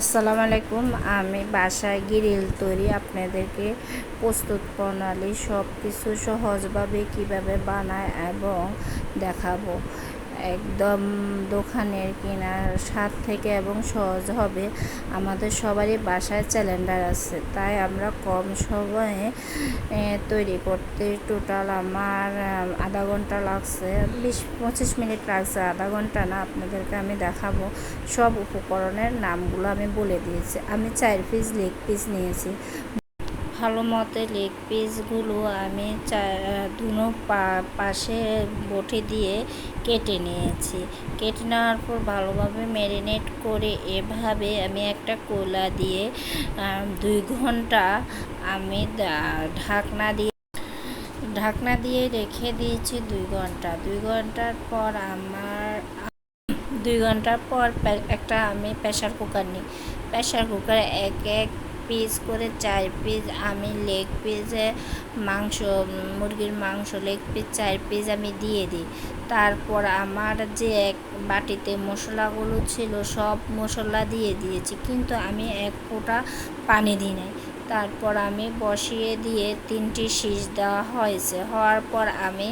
আসসালামু আলাইকুম। আমি বাসায় গ্রিল তৈরি, আপনাদেরকে প্রস্তুত প্রণালী সব কিছু সহজভাবে কীভাবে বানায় এবং দেখাবো। একদম দোকানের কেনার স্বাদ থেকে এবং সহজ হবে। আমাদের সবারই বাসায় সিলিন্ডার আছে, তাই আমরা কম সময়ে তৈরি করতে টোটাল আমার আধা ঘণ্টা লাগছে। বিশ, পঁচিশ মিনিট লাগছে, আধা ঘণ্টা না, আপনাদেরকে আমি দেখাবো। সব উপকরণের নামগুলো আমি বলে দিয়েছি। আমি চার পিস লেগ পিস নিয়েছি। ভালো মতো লেগ পিসগুলো আমি দুনো পাশে বটি দিয়ে কেটে নিয়েছি। কেটে নেওয়ার পর ভালোভাবে ম্যারিনেট করে এভাবে আমি একটা কোলা দিয়ে দুই ঘণ্টা আমি ঢাকনা দিয়ে ঢাকনা দিয়ে রেখে দিয়েছি দুই ঘণ্টা। দুই ঘণ্টার পর আমার, দুই ঘণ্টার পর একটা আমি প্রেশার কুকার নিই। প্রেশার কুকারে এক এক পিস করে চার পিস আমি লেগ পিসে মাংস, মুরগির মাংস লেগ পিস চার পিস আমি দিয়ে দিই। তারপর আমার যে এক বাটিতে মশলাগুলো ছিল, সব মশলা দিয়ে দিয়েছি, কিন্তু আমি এক ফোঁটা পানি দিই নাই। তারপর আমি বসিয়ে দিয়ে তিনটি শীষ দেওয়া হয়েছে, হওয়ার পর আমি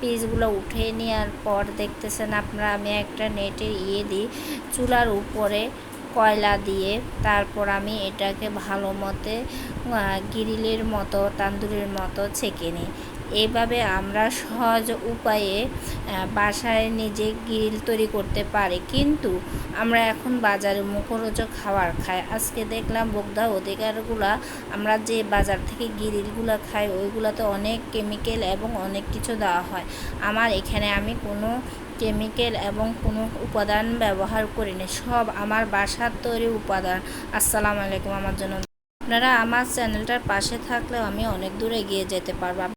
পিসগুলো উঠে নেওয়ার পর দেখতেছেন আপনারা, আমি একটা নেটের ইয়ে দিই, চুলার উপরে কয়লা দিয়ে তারপর আমি এটাকে ভালো মতে গ্রিলের মতো, তান্দুরের মতো ছেঁকে নিই। এইভাবে আমরা সহজ উপায়ে বাসায় নিজে গ্রিল তৈরি করতে পারি। কিন্তু আমরা এখন বাজারে মুখরোচক খাবার খাই। আজকে দেখলাম বোগদা অধিকারগুলা, আমরা যে বাজার থেকে গ্রিলগুলো খাই, ওইগুলোতে অনেক কেমিক্যাল এবং অনেক কিছু দেওয়া হয়। আমার এখানে আমি কোনো কেমিক্যাল এবং কোনো উপাদান ব্যবহার করিনি। সব আমার বাসার তৈরি উপাদান। আসসালামু আলাইকুম। আমার জন্য আপনারা আমার চ্যানেলটার পাশে থাকলেও আমি অনেক দূর এগিয়ে যেতে পারব।